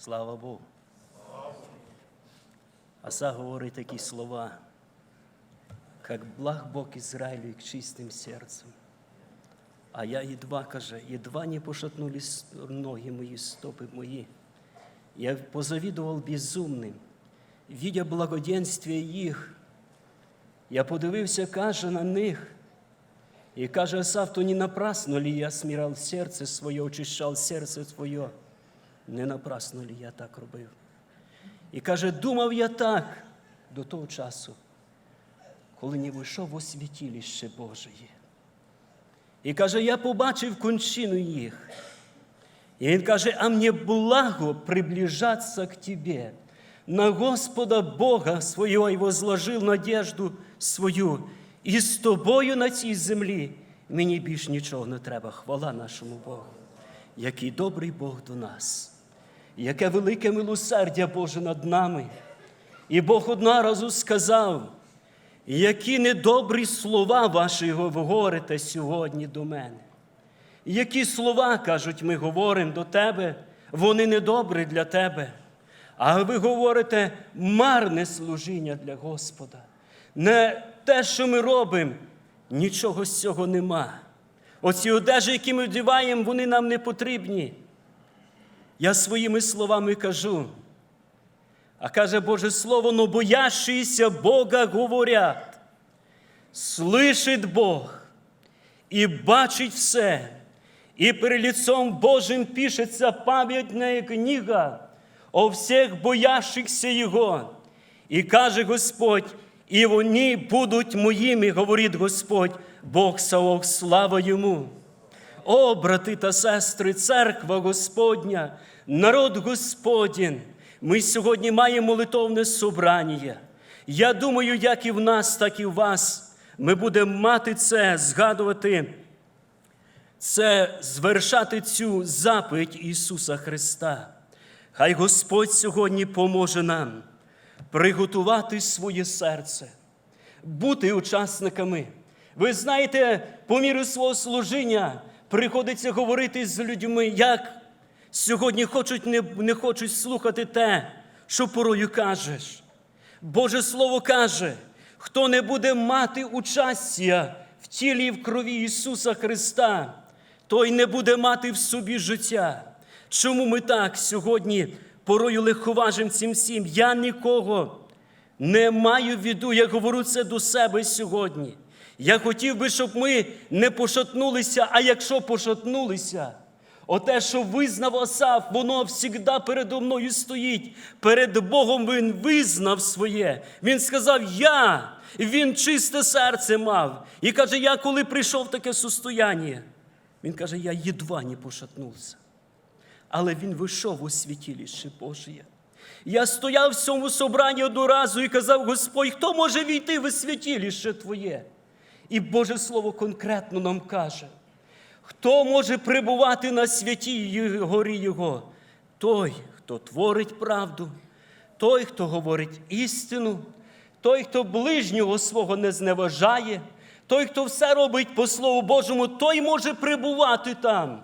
Слава Богу. Аса говорить такі слова, как благ Бог Израилю и к чистым сердцем. А я едва, каже, едва не пошатнулись ноги мои, стопы мои. Я позавидовал безумним, видя благоденствие їх. Я подивився, каже, на них. І каже Асав, то не напрасно ли я смиряв серце своє, очищав серце своє? Не напрасно ли я так робив? І каже, думав я так до того часу, коли не вийшов у святіліще Божеє. І каже, я побачив кончину їх. І він каже, а мені благо приближаться к тебе. На Господа Бога свого і возложив надежду свою. І з тобою на цій землі мені більш нічого не треба. Хвала нашому Богу. Який добрий Бог до нас, яке велике милосердя Боже над нами. І Бог одного сказав, які недобрі слова ваші говорите сьогодні до мене. Які слова, кажуть, ми говоримо до тебе, вони недобрі для тебе. А ви говорите марне служіння для Господа. Не те, що ми робимо, нічого з цього нема. Оці одежі, які ми вдіваємо, вони нам не потрібні. Я своїми словами кажу. А каже Боже Слово, но боящиеся Бога говорять, слышить Бог і бачить все, і перед лицом Божим пишеться пам'ятна книга о всіх боящихся Його. І каже Господь, і вони будуть моїми, говорить Господь, Бог Саох, слава йому. О, брати та сестри, церква Господня, народ Господень, ми сьогодні маємо молитовне собрання. Я думаю, як і в нас, так і в вас. Ми будемо мати це, згадувати, це звершати цю заповідь Ісуса Христа. Хай Господь сьогодні поможе нам приготувати своє серце, бути учасниками. Ви знаєте, по міру свого служіння приходиться говорити з людьми, як сьогодні хочуть, не, не хочуть слухати те, що порою кажеш. Боже Слово каже, хто не буде мати участя в тілі і в крові Ісуса Христа, той не буде мати в собі життя. Чому ми так сьогодні порою легковажимо цим всім? Я нікого не маю в виду, я говорю це до себе сьогодні. Я хотів би, щоб ми не пошатнулися, а якщо пошатнулися, оте, що визнав Осаф, воно завжди передо мною стоїть. Перед Богом він визнав своє. Він сказав, я, І він чисте серце мав. І каже, я коли прийшов в таке состояння, він каже, я єдва не пошатнувся. Але він вийшов у святіліще Божє. Я стояв в цьому собранні одного і казав, Господь, хто може війти в святіліще Твоє? І Боже Слово конкретно нам каже, хто може прибувати на святій горі Його? Той, хто творить правду, той, хто говорить істину, той, хто ближнього свого не зневажає, той, хто все робить по Слову Божому, той може прибувати там,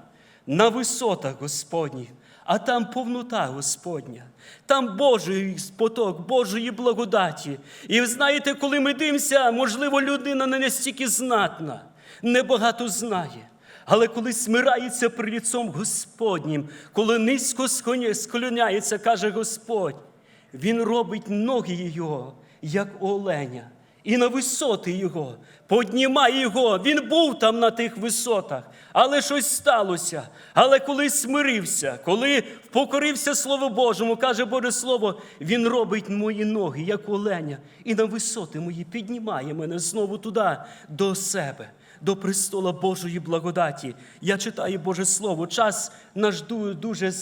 на висотах Господніх. А там повнота Господня, там Божий поток, Божої благодаті. І ви знаєте, коли ми дивимося, можливо, людина не настільки знатна, небагато знає. Але коли смирається при лицом Господнім, коли низько склоняється, каже Господь, Він робить ноги його, як оленя, і на висоти його, піднімає його. Він був там на тих висотах, але щось сталося. Але коли смирився, коли покорився Слову Божому, каже Боже Слово, Він робить мої ноги, як оленя, і на висоти мої піднімає мене знову туди, до себе. До престола Божої благодаті. Я читаю Боже Слово, час наш дуже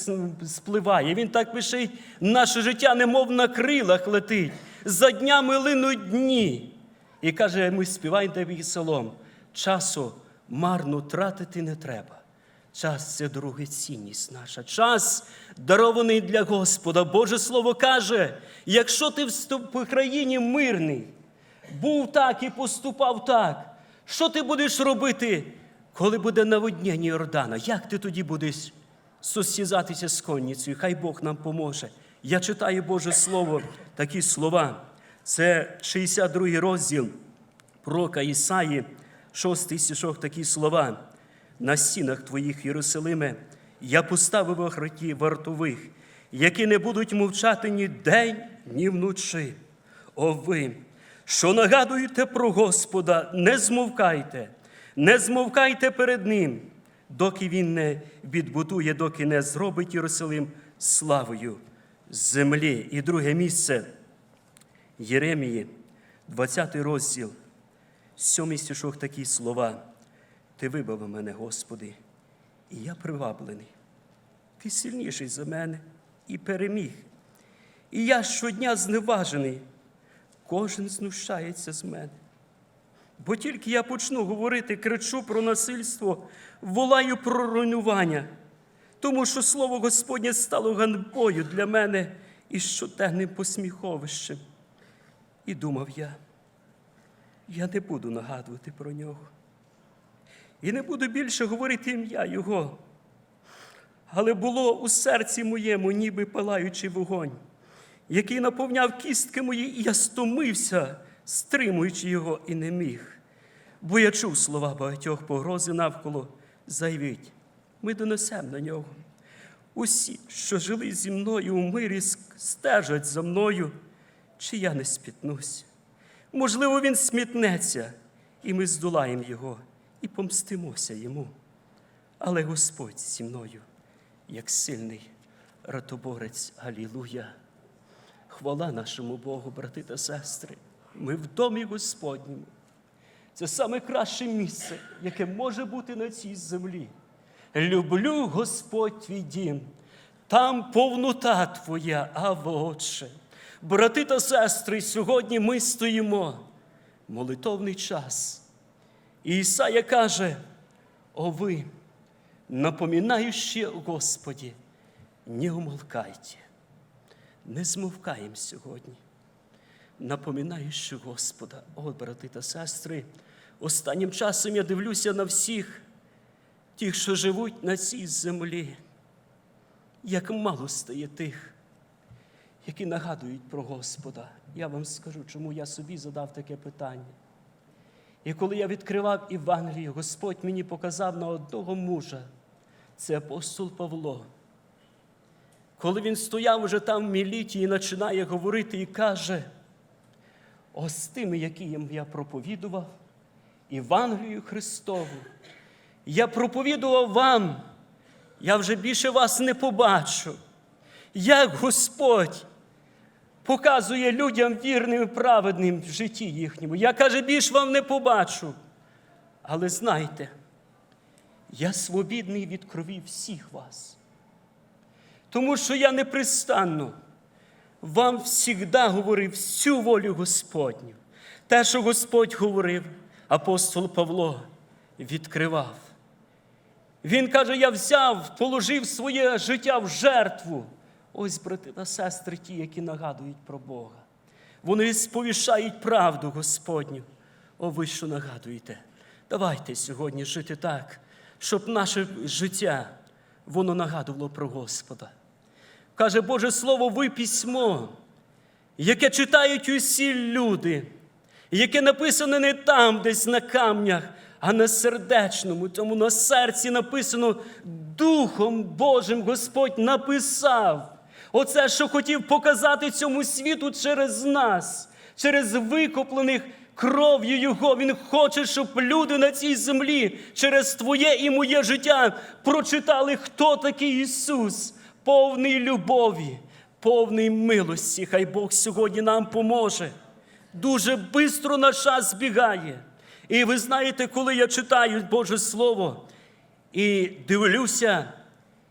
спливає. Він так пише, наше життя немов на крилах летить, за днями линуть дні. І каже, ми співаємо тебе псалом. Часу марно тратити не треба. Час це дорогоцінність наша. Час дарований для Господа. Боже Слово каже, якщо ти в країні мирний, був так і поступав так, що ти будеш робити, коли буде наводнення Йордана? Як ти тоді будеш состязатися з конницею. Хай Бог нам поможе. Я читаю Боже Слово, такі слова. Це 62 розділ пророка Ісаї, 6 стишок, такі слова. На стінах твоїх, Єрусалиме, я поставив охраті вартових, які не будуть мовчати ні день, ні вночі. О ви, що нагадуєте про Господа, не змовкайте, не змовкайте перед Ним, доки Він не відбудує, доки не зробить Єрусалим славою землі. І друге місце Єремії, 20 розділ, 7 стишок такі слова. Ти вибав мене, Господи, і я приваблений. Ти сильніший за мене і переміг. І я щодня зневажений. Кожен знущається з мене. Бо тільки я почну говорити, кричу про насильство, волаю про руйнування, тому що слово Господнє стало ганьбою для мене і щоденним посміховищем. І думав я, я не буду нагадувати про нього. І не буду більше говорити ім'я Його. Але було у серці моєму, ніби палаючий вогонь, який наповняв кістки мої, і я стомився, стримуючи його, і не міг. Бо я чув слова багатьох погрози навколо, заявіть, ми донесемо на нього. Усі, що жили зі мною у мирі, стежать за мною, чи я не спітнусь. Можливо, він смітнеться, і ми здолаємо його і помстимося йому. Але Господь зі мною, як сильний ратоборець, Алілуя. Хвала нашому Богу, брати та сестри. Ми в домі Господньому. Це саме краще місце, яке може бути на цій землі. Люблю Господь твій дім, там повнота твоя, Ава Отче. Брати та сестри, сьогодні ми стоїмо. Молитовний час. І Ісая каже: О ви, напоминаючи Господі, не умолкайте. Не змовкаємо сьогодні, напоминаючи Господа, о, брати та сестри, останнім часом я дивлюся на всіх тих, що живуть на цій землі, як мало стає тих, які нагадують про Господа. Я вам скажу, чому я собі задав таке питання. І коли я відкривав Євангеліє, Господь мені показав на одного мужа, це апостол Павло. Коли він стояв уже там в міліті і починає говорити і каже, ось тими, яким я проповідував, Євангелію Христову, я проповідував вам, я вже більше вас не побачу, як Господь показує людям вірним і праведним в житті їхньому. Я каже, більш вам не побачу. Але знайте, я свобідний від крові всіх вас. Тому що я непристанно вам завжди говорив всю волю Господню. Те, що Господь говорив, апостол Павло відкривав. Він каже: я взяв, положив своє життя в жертву. Ось, брати та сестри, ті, які нагадують про Бога. Вони сповіщають правду Господню. О, ви що нагадуєте? Давайте сьогодні жити так, щоб наше життя воно нагадувало про Господа. Каже Боже Слово, ви письмо, яке читають усі люди, яке написане не там, десь на камнях, а на сердечному, тому на серці написано Духом Божим Господь написав. Оце, що хотів показати цьому світу через нас, через викуплених кров'ю Його. Він хоче, щоб люди на цій землі через Твоє і моє життя прочитали, хто такий Ісус, повний любові, повний милості. Хай Бог сьогодні нам поможе. Дуже швидко наш час збігає. І ви знаєте, коли я читаю Боже Слово і дивлюся,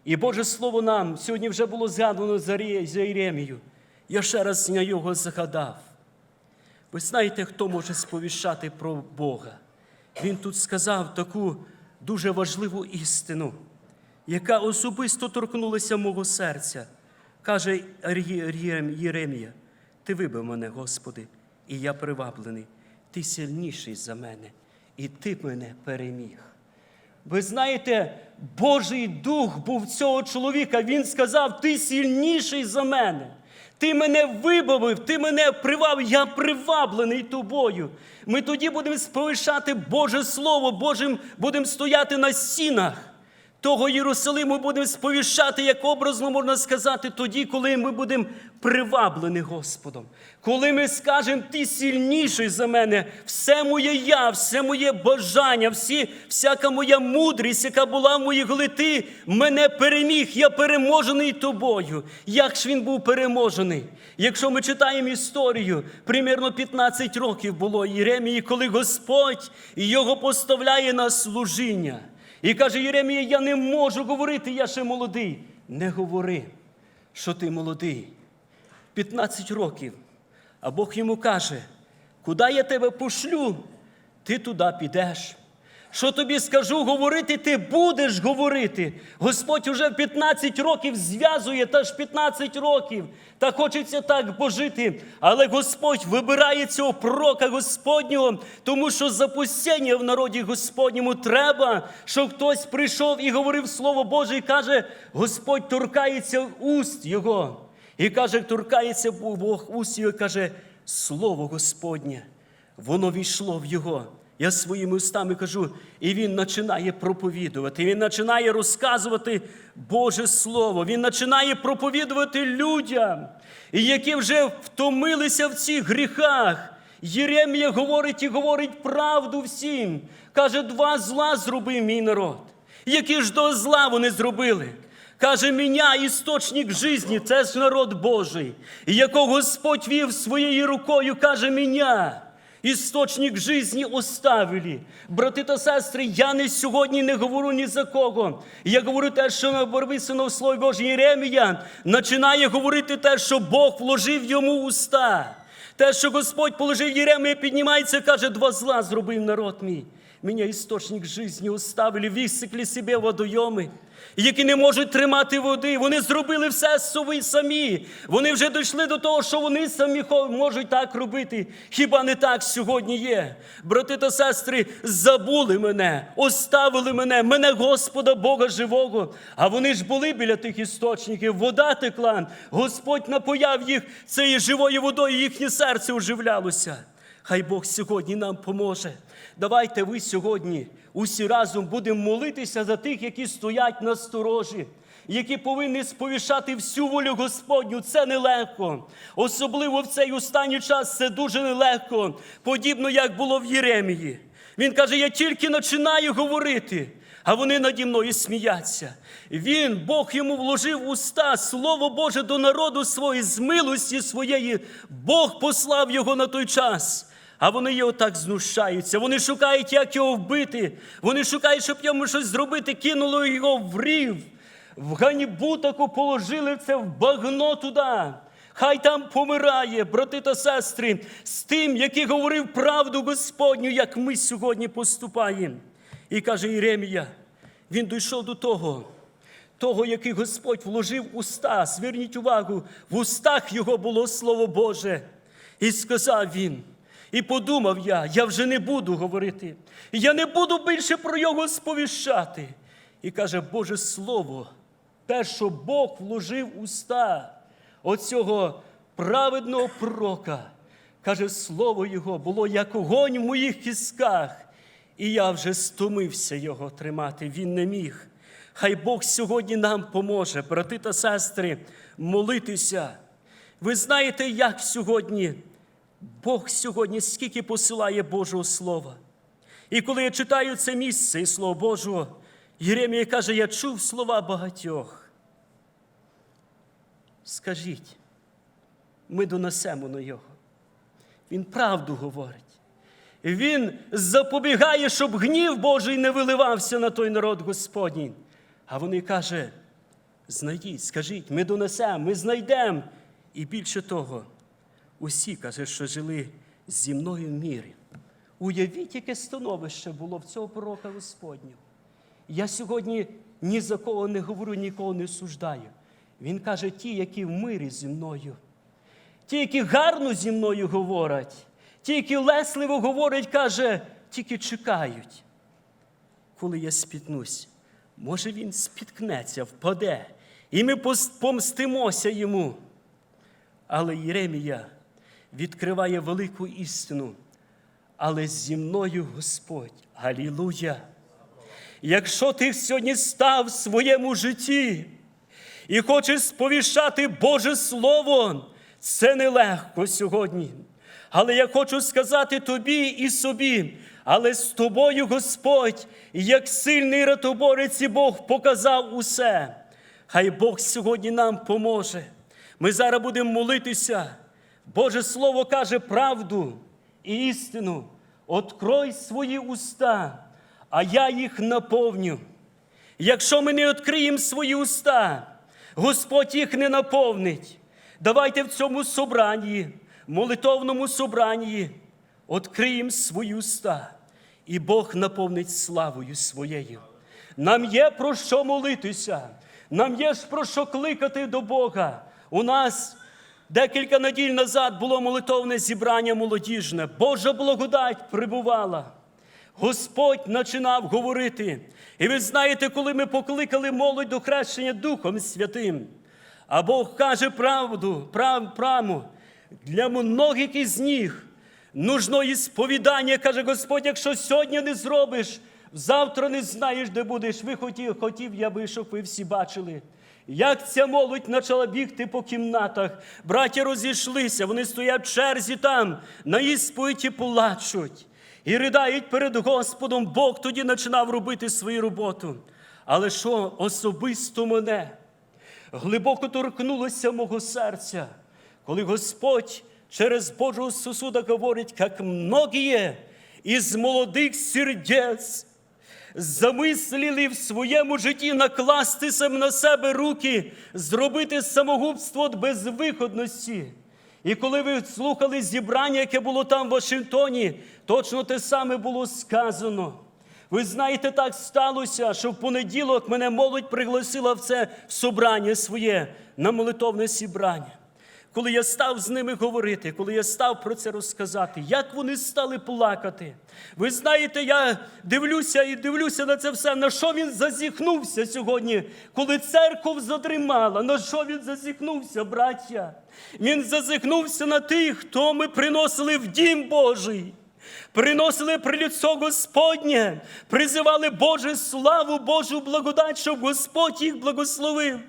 і Боже Слово нам сьогодні вже було згадано за Ре- Єремію. Я ще раз на його згадав. Ви знаєте, хто може сповіщати про Бога? Він тут сказав таку дуже важливу істину, яка особисто торкнулася мого серця. Каже Єремія, ти вибив мене, Господи, і я приваблений. Ти сильніший за мене, і ти мене переміг. Ви знаєте, Божий дух був цього чоловіка. Він сказав: Ти сильніший за мене. Ти мене вибавив, ти мене привав, я приваблений тобою. Ми тоді будемо сповіщати Боже Слово, Божим будемо стояти на стінах. Того Єрусалиму будемо сповіщати, як образно можна сказати, тоді, коли ми будемо приваблені Господом. Коли ми скажемо, ти сильніший за мене, все моє я, все моє бажання, всі, всяка моя мудрість, яка була в моїй голові, ти мене переміг, я переможений тобою. Як ж він був переможений? Якщо ми читаємо історію, примірно 15 років було Єремії, коли Господь його поставляє на служіння. І каже Єремія, я не можу говорити, я ще молодий. Не говори, що ти молодий. 15 років. А Бог йому каже, куди я тебе пошлю, ти туди підеш. Що тобі скажу говорити, ти будеш говорити. Господь уже в 15 років зв'язує, та ж 15 років. Та хочеться так пожити. Але Господь вибирає цього пророка Господнього, тому що запустення в народі Господньому треба, щоб хтось прийшов і говорив Слово Боже, і каже, Господь торкається уст Його. І каже, торкається Бог уст його, і каже, Слово Господнє, воно війшло в Його. Я своїми устами кажу, і він починає проповідувати, він починає розказувати Боже Слово, він починає проповідувати людям, які вже втомилися в цих гріхах. Єремія говорить і говорить правду всім. Каже, два зла зробив мій народ. Які ж до зла вони зробили? Каже, мене істочник житті, це ж народ Божий, якого Господь вів своєю рукою, каже, мене. Істочник житті оставили. Брати та сестри, я не сьогодні не говорю ні за кого. Я говорю те, що написано в Слові Божій Єремія, починає говорити те, що Бог вложив йому уста. Те, що Господь положив Єремія, піднімається, каже, два зла зробив народ мій. Мене істочник житті оставили, висекли себе водойоми, які не можуть тримати води. Вони зробили все самі. Вони вже дійшли до того, що вони самі можуть так робити. Хіба не так сьогодні є? Брати та сестри, забули мене, оставили мене, мене Господа Бога живого. А вони ж були біля тих істочників, вода текла. Господь напояв їх цією живою водою, їхнє серце оживлялося. Хай Бог сьогодні нам поможе. Давайте ви сьогодні усі разом будемо молитися за тих, які стоять на сторожі, які повинні сповіщати всю волю Господню. Це нелегко. Особливо в цей останній час це дуже нелегко, подібно як було в Єремії. Він каже: я тільки починаю говорити. А вони наді мною сміяться. Він, Бог йому вложив уста Слово Боже до народу свого з милості своєї. Бог послав його на той час. А вони його так знущаються. Вони шукають, як його вбити. Вони шукають, щоб йому щось зробити, кинули його в рів. В ганібу таку положили це в багно туди. Хай там помирає, брати та сестри, з тим, який говорив правду Господню, як ми сьогодні поступаємо. І каже Єремія, він дійшов до того, того, який Господь вложив в уста. Зверніть увагу, в устах його було Слово Боже. І сказав він. І подумав я, я вже не буду говорити, я не буду більше про його сповіщати. І каже, Боже Слово, те, що Бог вложив уста оцього праведного пророка, каже, слово Його було як огонь в моїх кісках, і я вже стомився його тримати, він не міг. Хай Бог сьогодні нам поможе, брати та сестри, молитися. Ви знаєте, як сьогодні Бог сьогодні скільки посилає Божого Слова. І коли я читаю це місце і Слово Божого, Єремія каже, я чув слова багатьох. Скажіть, ми донесемо на його. Він правду говорить. Він запобігає, щоб гнів Божий не виливався на той народ Господній. А вони каже, знайдіть, скажіть, ми донесемо, ми знайдемо. І більше того, усі, каже, що жили зі мною в мірі. Уявіть, яке становище було в цього пророка Господнього. Я сьогодні ні за кого не говорю, нікого не суждаю. Він каже, ті, які в мирі зі мною, ті, які гарно зі мною говорять, ті, які лесливо говорять, каже, тільки чекають. коли я спітнусь. Може, він спіткнеться, впаде, і ми помстимося йому. Але Єремія відкриває велику істину. Але зі мною Господь. Галілуя! Якщо ти сьогодні став в своєму житті і хочеш сповіщати Боже Слово, це нелегко сьогодні. Але я хочу сказати тобі і собі, але з тобою Господь, як сильний ратоборець і Бог показав усе. Хай Бог сьогодні нам поможе. Ми зараз будемо молитися. Боже Слово каже правду і істину. Открой свої уста, а я їх наповню. Якщо ми не відкриємо свої уста, Господь їх не наповнить. Давайте в цьому собранні, молитовному собранні, відкриємо свої уста, і Бог наповнить славою своєю. Нам є про що молитися, нам є про що кликати до Бога. У нас декілька неділь назад було молитовне зібрання молодіжне. Божа благодать прибувала. Господь починав говорити. І ви знаєте, коли ми покликали молодь до хрещення Духом Святим, а Бог каже правду, прав, правду, для многих із них нужно і сповідання, каже Господь, якщо сьогодні не зробиш, завтра не знаєш, де будеш. Ви хотів, хотів я би, щоб ви всі бачили. Як ця молодь почала бігти по кімнатах, браття розійшлися, вони стоять в черзі там, на ісповіді плачуть і ридають перед Господом. Бог тоді починав робити свою роботу. Але що особисто мене глибоко торкнулося мого серця, коли Господь через Божого сосуда говорить, як многие із молодих сердець замислили в своєму житті накласти сам на себе руки, зробити самогубство від безвиходності. І коли ви слухали зібрання, яке було там в Вашингтоні, точно те саме було сказано. Ви знаєте, так сталося, що в понеділок мене молодь пригласила в це собрання своє на молитовне зібрання. Коли я став з ними говорити, коли я став про це розказати, як вони стали плакати. Ви знаєте, я дивлюся і дивлюся на це все, на що він зазіхнувся сьогодні, коли церков задрімала, на що він зазіхнувся, браття? Він зазіхнувся на тих, хто ми приносили в дім Божий. Приносили при лицо Господнє, призивали Божу славу, Божу благодать, щоб Господь їх благословив.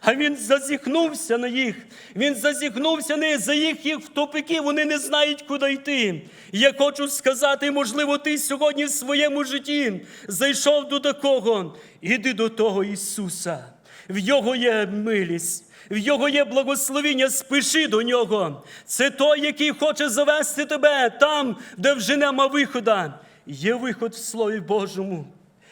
А він зазіхнувся на їх. Він зазіхнувся не за їх їх в топики, вони не знають, куди йти. Я хочу сказати, можливо, ти сьогодні в своєму житті зайшов до такого. Іди до того Ісуса. В Його є милість. В Його є благословіння, спіши до нього. Це той, який хоче завести тебе там, де вже нема вихода. Є виход в Слові Божому.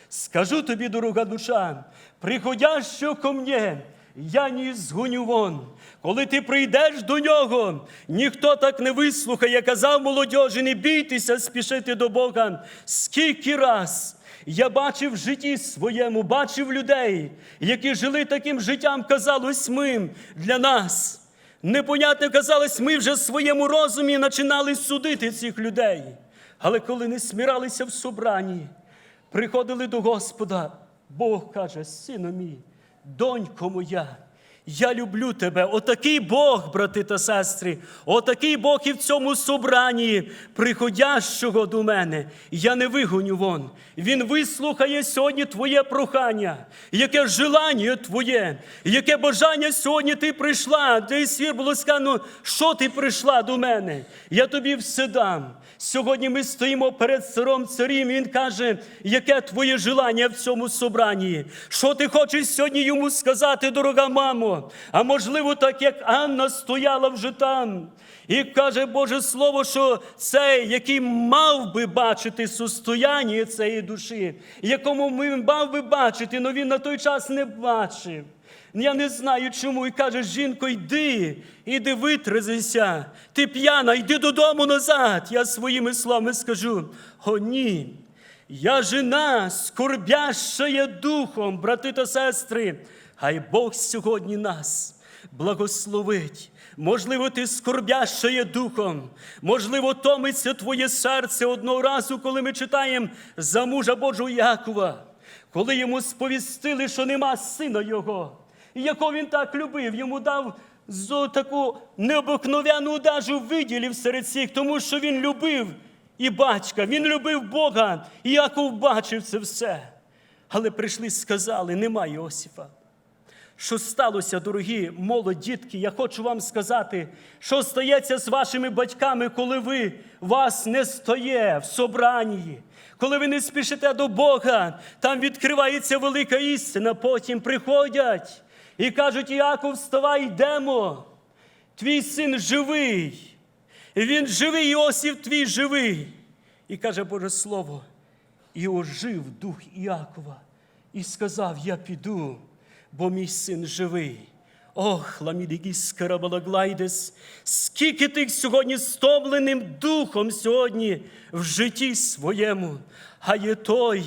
Скажу тобі, дорога душа, приходящо ко мне, я не згоню вон. Коли ти прийдеш до нього, ніхто так не вислухає. Казав молодежі, не бійтеся спішити до Бога. Скільки раз я бачив в житті своєму, бачив людей, які жили таким життям, казалось ми для нас. Непонятно казалось, ми вже в своєму розумі починали судити цих людей. Але коли не сміралися в собранні, приходили до Господа, Бог каже, сину мій, донько моя, я люблю тебе. Отакий Бог, брати та сестри, отакий Бог і в цьому собранні, приходящого до мене, я не вигоню вон. Він вислухає сьогодні твоє прохання, яке желання твоє, яке бажання сьогодні ти прийшла. Де свір було сказано, що ти прийшла до мене? Я тобі все дам. Сьогодні ми стоїмо перед царом царів, і він каже, яке твоє желання в цьому собранні? Що ти хочеш сьогодні йому сказати, дорога мамо? А можливо, так як Анна стояла вже там. І каже Боже Слово, що цей, який мав би бачити состояння цієї душі, якому ми мав би бачити, але він на той час не бачив. Я не знаю чому. І каже, жінко, йди, іди витрезися. Ти п'яна, йди додому назад. Я своїми словами скажу: о, ні. Я жена, скорбящая духом, брати та сестри. Хай Бог сьогодні нас благословить. Можливо, ти скорбящає духом, можливо, томиться твоє серце одного разу, коли ми читаємо за мужа Божого Якова. коли йому сповістили, що нема сина його, якого він так любив, йому дав таку необикновену удажу виділів серед всіх, тому що він любив і батька, він любив Бога, і Яков бачив це все. Але прийшли, сказали, нема Йосифа. Що сталося, дорогі молодь, дітки, я хочу вам сказати, що стається з вашими батьками, коли ви вас не стоє в собранні, коли ви не спішите до Бога, там відкривається велика істина, потім приходять і кажуть, Іаков, вставай, йдемо. Твій син живий. Він живий, Іосиф твій живий. І каже Боже Слово, і ожив дух Іакова, і сказав: Я піду, бо мій син живий. Ох, ламідігіс карабалаглайдес, скільки тих сьогодні стомленим духом сьогодні в житті своєму, а є той,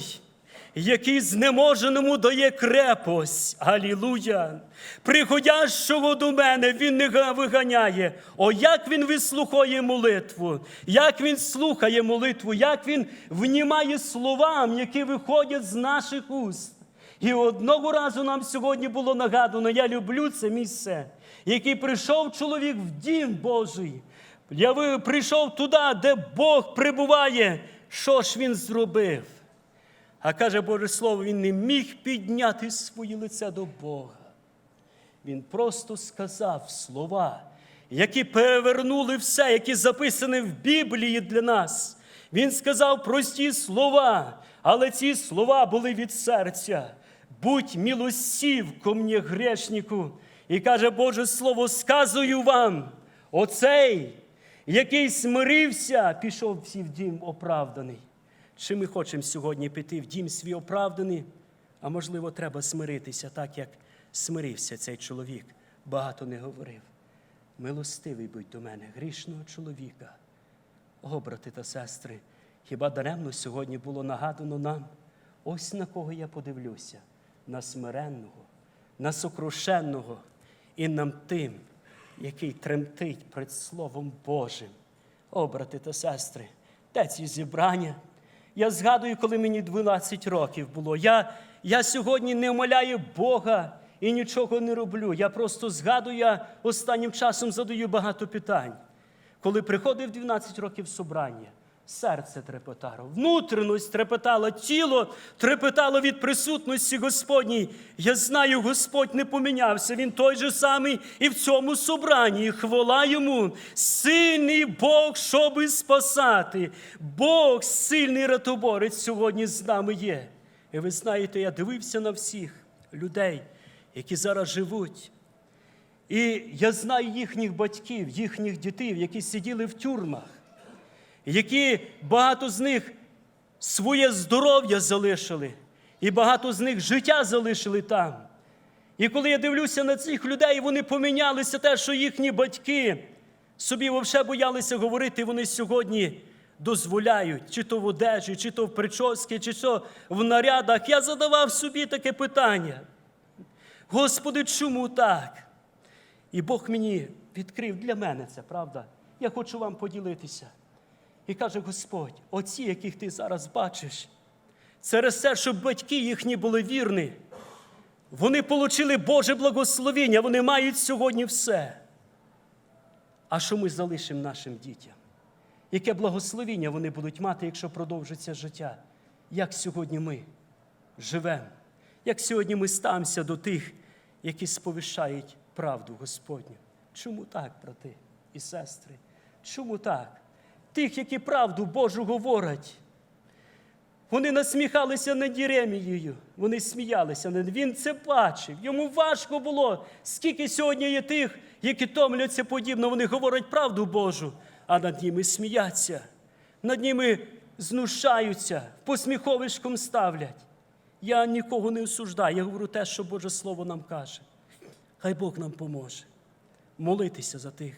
який знеможеному дає крепость. Алілуя! Приходящого до мене він не виганяє. О, як він вислухає молитву, як він слухає молитву, як він внімає словам, які виходять з наших уст. І одного разу нам сьогодні було нагадано, я люблю це місце, який прийшов чоловік в дім Божий. Я прийшов туди, де Бог прибуває. Що ж він зробив? А каже Боже Слово, він не міг підняти своє лице до Бога. Він просто сказав слова, які перевернули все, які записані в Біблії для нас. Він сказав прості слова, але ці слова були від серця. Будь милосів ко мені грешнику. І каже Боже Слово, сказую вам, оцей, який смирився, пішов всі в дім оправданий. Чи ми хочемо сьогодні піти в дім свій оправданий? А можливо, треба смиритися, так як смирився цей чоловік, багато не говорив. Милостивий будь до мене, грішного чоловіка. О, брати та сестри, хіба даремно сьогодні було нагадано нам, ось на кого я подивлюся, на смиренного, на сокрушенного і нам тим, який тремтить перед Словом Божим. О, брати та сестри, де ці зібрання? Я згадую, коли мені 12 років було. Я, я сьогодні не умоляю Бога і нічого не роблю. Я просто згадую, я останнім часом задаю багато питань. Коли приходив 12 років собрання, серце трепетало, внутрішність трепетала, тіло трепетало від присутності Господній. Я знаю, Господь не помінявся. Він той же самий і в цьому собранні. Хвала йому, сильний Бог, щоби спасати. Бог, сильний ратоборець, сьогодні з нами є. І ви знаєте, я дивився на всіх людей, які зараз живуть. І я знаю їхніх батьків, їхніх дітей, які сиділи в тюрмах, які багато з них своє здоров'я залишили, і багато з них життя залишили там. І коли я дивлюся на цих людей, вони помінялися те, що їхні батьки собі взагалі боялися говорити, вони сьогодні дозволяють, чи то в одежі, чи то в прически, чи то в нарядах. Я задавав собі таке питання. Господи, чому так? І Бог мені відкрив для мене це, правда? Я хочу вам поділитися. І каже Господь, оці, яких ти зараз бачиш, через те, щоб батьки їхні були вірні, вони отримали Боже благословення, вони мають сьогодні все. А що ми залишимо нашим дітям? Яке благословення вони будуть мати, якщо продовжиться життя? Як сьогодні ми живемо? Як сьогодні ми ставимося до тих, які сповіщають правду Господню? Чому так, брати і сестри? Чому так? Тих, які правду Божу говорять. Вони насміхалися над Єремією, вони сміялися над він це бачив. Йому важко було, скільки сьогодні є тих, які томляться подібно, вони говорять правду Божу, а над ними сміяться, над ними знущаються, посміховишком ставлять. Я нікого не осуждаю, я говорю те, що Боже Слово нам каже. Хай Бог нам поможе молитися за тих,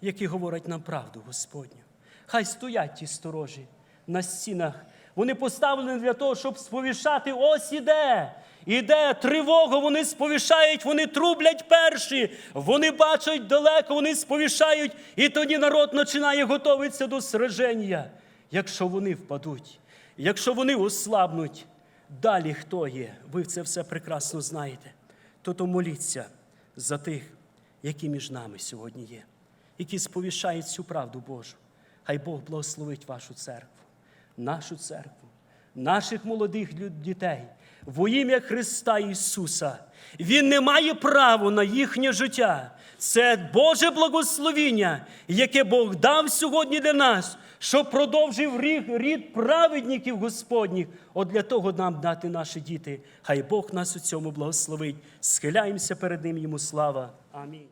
які говорять нам правду Господню. Хай стоять ті сторожі на стінах. Вони поставлені для того, щоб сповіщати, ось іде. Іде тривога, вони сповіщають, вони трублять перші, вони бачать далеко, вони сповіщають, і тоді народ починає готуватися до сраження. Якщо вони впадуть, якщо вони ослабнуть, далі хто є, ви це все прекрасно знаєте. То то моліться за тих, які між нами сьогодні є, які сповіщають цю правду Божу. Хай Бог благословить вашу церкву, нашу церкву, наших молодих дітей во ім'я Христа Ісуса. Він не має права на їхнє життя. Це Боже благословіння, яке Бог дав сьогодні для нас, щоб продовжив рід, праведників Господніх. От для того нам дати наші діти. Хай Бог нас у цьому благословить. Схиляємося перед Ним йому слава. Амінь.